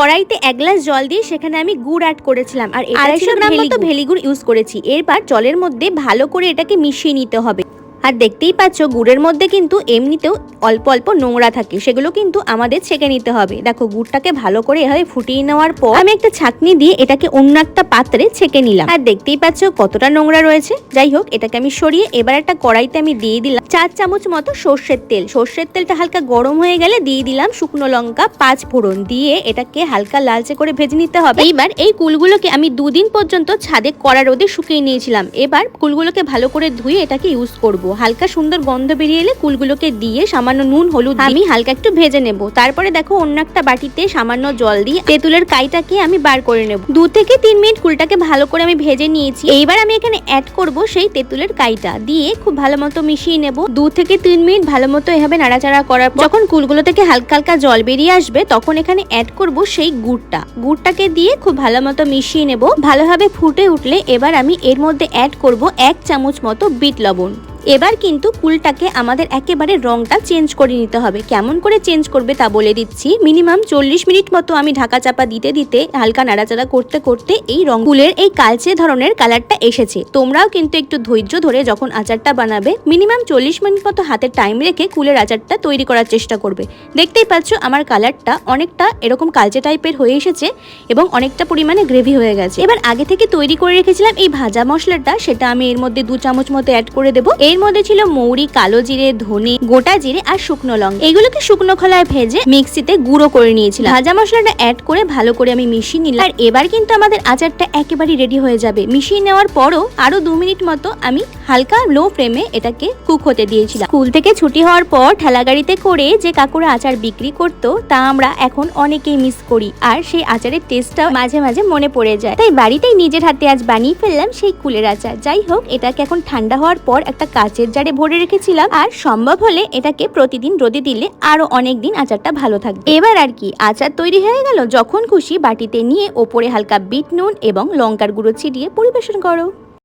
কড়াইতে এক গ্লাস জল দিয়ে সেখানে আমি গুড় অ্যাড করেছিলাম। আর আড়াইশো গ্রাম মতো ভেলিগুড় ভেলি গুড় ইউজ করেছি। এরপর জলের মধ্যে ভালো করে এটাকে মিশিয়ে নিতে হবে। আর দেখতেই পাচ্ছ, গুড়ের মধ্যে কিন্তু এমনিতেও অল্প অল্প নোংরা থাকে, সেগুলো কিন্তু আমাদের ছেঁকে নিতে হবে। দেখো, গুড়টাকে ভালো করে এভাবে ফুটিয়ে নেওয়ার পর আমি একটা ছাকনি দিয়ে এটাকে অন্য একটা পাত্রে ছেঁকে নিলাম। আর দেখতেই পাচ্ছ, কতটা নোংরা রয়েছে। যাই হোক, এটাকে আমি সরিয়ে এবার একটা কড়াইতে আমি দিয়ে দিলাম চার চামচ মতো সর্ষের তেল। সর্ষের তেলটা হালকা গরম হয়ে গেলে দিয়ে দিলাম শুকনো লঙ্কা, পাঁচ ফোড়ন দিয়ে এটাকে হালকা লালচে করে ভেজে নিতে হবে। এইবার এই কুলগুলোকে আমি দুদিন পর্যন্ত ছাদে কড়া রোদে শুকিয়ে নিয়েছিলাম। এবার কুলগুলোকে ভালো করে ধুয়ে এটাকে ইউজ করব। হালকা সুন্দর গন্ধ বেরিয়ে এলে কুলগুলোকে দিয়ে সামান্য নুন, হলুদ আমি হালকা একটু ভেজে নেব। তারপরে দেখো, অন্য একটা বাটিতে সামান্য জল দিয়ে তেঁতুলের কাইটাকে আমি বার করে নেব। দু থেকে তিন মিনিট কুলটাকে ভালো করে আমি ভেজে নিয়েছি। এইবার আমি এখানে অ্যাড করব সেই তেঁতুলের কাইটা। দিয়ে খুব ভালো মতো মিশিয়ে নেব। দু থেকে তিন মিনিট ভালো মতো এভাবে নাড়াচাড়া করার পর যখন কুলগুলো থেকে হালকা হালকা জল বেরিয়ে আসবে, তখন এখানে অ্যাড করব সেই গুড়টা। গুড়টাকে দিয়ে খুব ভালো মতো মিশিয়ে নেব। ভালোভাবে ফুটে উঠলে এবার আমি এর মধ্যে অ্যাড করব এক চামচ মতো বিট লবণ। এবার কিন্তু কুলটাকে আমাদের একেবারে রংটা চেঞ্জ করে নিতে হবে। কেমন করে চেঞ্জ করবে তা বলে দিচ্ছি। মিনিমাম চল্লিশ মিনিট মতো আমি ঢাকা চাপা দিতে দিতে হালকা নাড়াচাড়া করতে করতে এই রং কুলের এই কালচে ধরনের কালারটা এসেছে। তোমরাও কিন্তু একটু ধৈর্য ধরে যখন আচারটা বানাবে, মিনিমাম চল্লিশ মিনিট মতো হাতে টাইম রেখে কুলের আচারটা তৈরি করার চেষ্টা করবে। দেখতেই পাচ্ছ আমার কালারটা অনেকটা এরকম কালচে টাইপের হয়ে এসেছে এবং অনেকটা পরিমাণে গ্রেভি হয়ে গেছে। এবার আগে থেকে তৈরি করে রেখেছিলাম এই ভাজা মশলাটা, সেটা আমি এর মধ্যে দু চামচ মতো অ্যাড করে দেবো। এর মধ্যে ছিল মৌরি, কালো জিরে, ধনে, গোটা জিরে আর শুকনো লঙ্কা। এগুলোকে শুকনো খোলায় ভেজে মিক্সিতে গুঁড়ো করে নিয়েছিলাম। ভাজা মশলাটা অ্যাড করে ভালো করে আমি মিশিয়ে নিলাম। আর এবার কিন্তু আমাদের আচারটা একেবারে রেডি হয়ে যাবে। মিশিয়ে নেওয়ার পরও আরও দু মিনিট মতো আমি হালকা লো ফ্লেমে এটাকে কুক হতে দিয়েছিলাম। স্কুল থেকে ছুটি হওয়ার পর ঠেলা গাড়িতে করে যে কাকুরা আচার বিক্রি করতো, তা আমরা এখন অনেকেই মিস করি। আর সেই আচারের টেস্টটা মাঝে মাঝে মনে পড়ে যায়। তাই বাড়িতেই নিজের হাতে আজ বানিয়ে ফেললাম সেই কুলের আচার। যাই হোক, এটাকে এখন ঠান্ডা হওয়ার পর একটা কাচের জারে ভরে রেখেছিলাম আর সম্ভব হলে এটাকে প্রতিদিন রোদে দিলে আরও অনেক দিন আচারটা ভালো থাকবে। এবার আর কি, আচার তৈরি হয়ে গেল। যখন খুশি বাটিতে নিয়ে ওপরে হালকা বিট নুন এবং লঙ্কার গুঁড়ো ছিটিয়ে পরিবেশন করো।